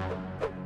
Thank you.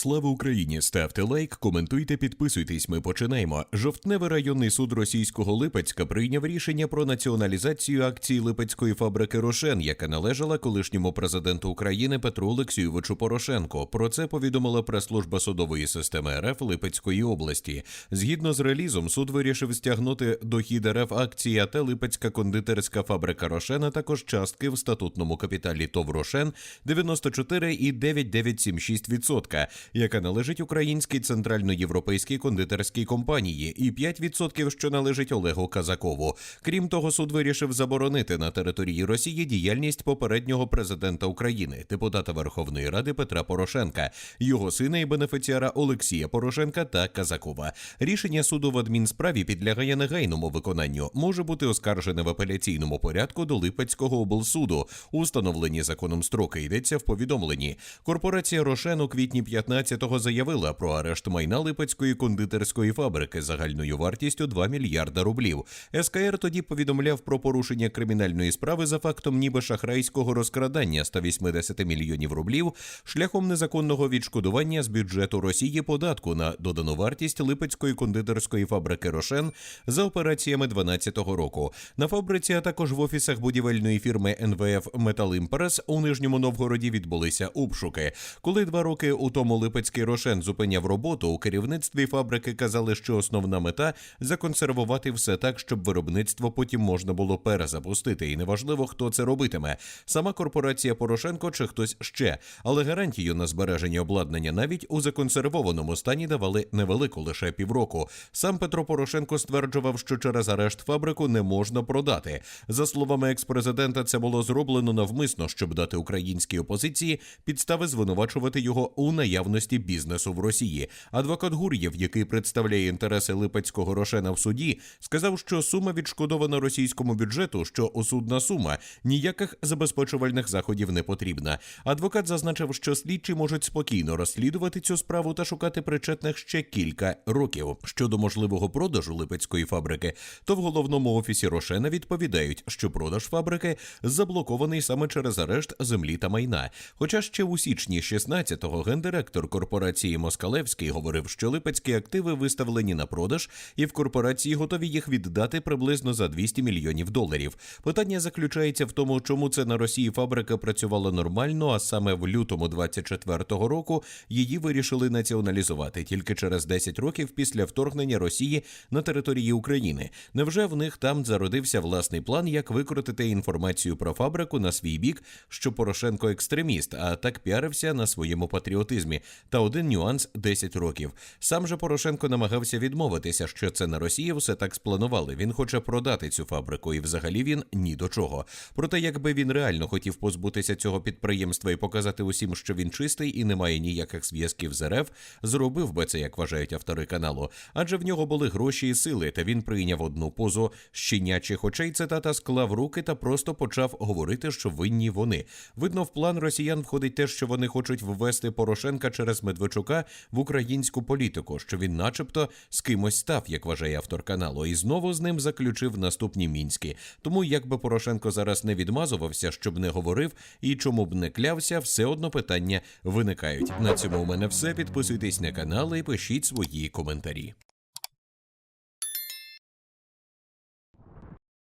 Слава Україні! Ставте лайк, коментуйте, підписуйтесь. Ми починаємо. Жовтневий районний суд російського Липецька прийняв рішення про націоналізацію акції Липецької фабрики Рошен, яка належала колишньому президенту України Петру Олексійовичу Порошенко. Про це повідомила прес-служба судової системи РФ Липецької області. Згідно з релізом, суд вирішив стягнути дохід РФ акції АТ Липецька кондитерська фабрика Рошен, а також частки в статутному капіталі ТОВ Рошен 94,9976%, яка належить українській центральноєвропейській кондитерській компанії, і 5%, що належить Олегу Казакову. Крім того, суд вирішив заборонити на території Росії діяльність попереднього президента України, депутата Верховної Ради Петра Порошенка, його сина і бенефіціара Олексія Порошенка та Казакова. Рішення суду в адмінсправі підлягає негайному виконанню, може бути оскаржене в апеляційному порядку до Липецького облсуду. Установлені законом строки йдеться в повідомленні. Корпорація Рошен у квітні 15-го заявила про арешт майна Липецької кондитерської фабрики загальною вартістю 2 мільярда рублів. СКР тоді повідомляв про порушення кримінальної справи за фактом ніби шахрайського розкрадання 180 мільйонів рублів шляхом незаконного відшкодування з бюджету Росії податку на додану вартість Липецької кондитерської фабрики Рошен за операціями 12-го року. На фабриці, а також в офісах будівельної фірми НВФ Металімпрес у Нижньому Новгороді відбулися обшуки. Коли два роки у тому Липецький Рошен зупиняв роботу, у керівництві фабрики казали, що основна мета законсервувати все так, щоб виробництво потім можна було перезапустити, і неважливо, хто це робитиме. Сама корпорація Порошенко чи хтось ще, але гарантію на збереження обладнання навіть у законсервованому стані давали невелику лише півроку. Сам Петро Порошенко стверджував, що через арешт фабрику не можна продати. За словами експрезидента, це було зроблено навмисно, щоб дати українській опозиції підстави звинувачувати його у наявності бізнесу в Росії. Адвокат Гур'єв, який представляє інтереси Липецького Рошена в суді, сказав, що сума відшкодована російському бюджету, що осудна сума, ніяких забезпечувальних заходів не потрібна. Адвокат зазначив, що слідчі можуть спокійно розслідувати цю справу та шукати причетних ще кілька років. Щодо можливого продажу липецької фабрики, то в головному офісі Рошена відповідають, що продаж фабрики заблокований саме через арешт землі та майна. Хоча ще у січні 16-го гендиректор корпорації Москалевський говорив, що липецькі активи виставлені на продаж, і в корпорації готові їх віддати приблизно за 200 мільйонів доларів. Питання заключається в тому, чому це на Росії фабрика працювала нормально, а саме в лютому 24-го року її вирішили націоналізувати тільки через 10 років після вторгнення Росії на території України. Невже в них там зародився власний план, як викрутити інформацію про фабрику на свій бік, що Порошенко екстреміст, а так піарився на своєму патріотизмі? Та один нюанс 10 років. Сам же Порошенко намагався відмовитися, що це на Росії все так спланували. Він хоче продати цю фабрику, і взагалі він ні до чого. Проте, якби він реально хотів позбутися цього підприємства і показати усім, що він чистий і не має ніяких зв'язків з РФ, зробив би це, як вважають автори каналу. Адже в нього були гроші і сили, та він прийняв одну позу щенячих очей. Цитата склав руки та просто почав говорити, що винні вони. Видно, в план росіян входить те, що вони хочуть ввести Порошенка через Медведчука в українську політику, що він, начебто, з кимось став, як вважає автор каналу, і знову з ним заключив наступні мінські. Тому, якби Порошенко зараз не відмазувався, щоб не говорив і чому б не клявся, все одно питання виникають. На цьому у мене все. Підписуйтесь на канал і пишіть свої коментарі.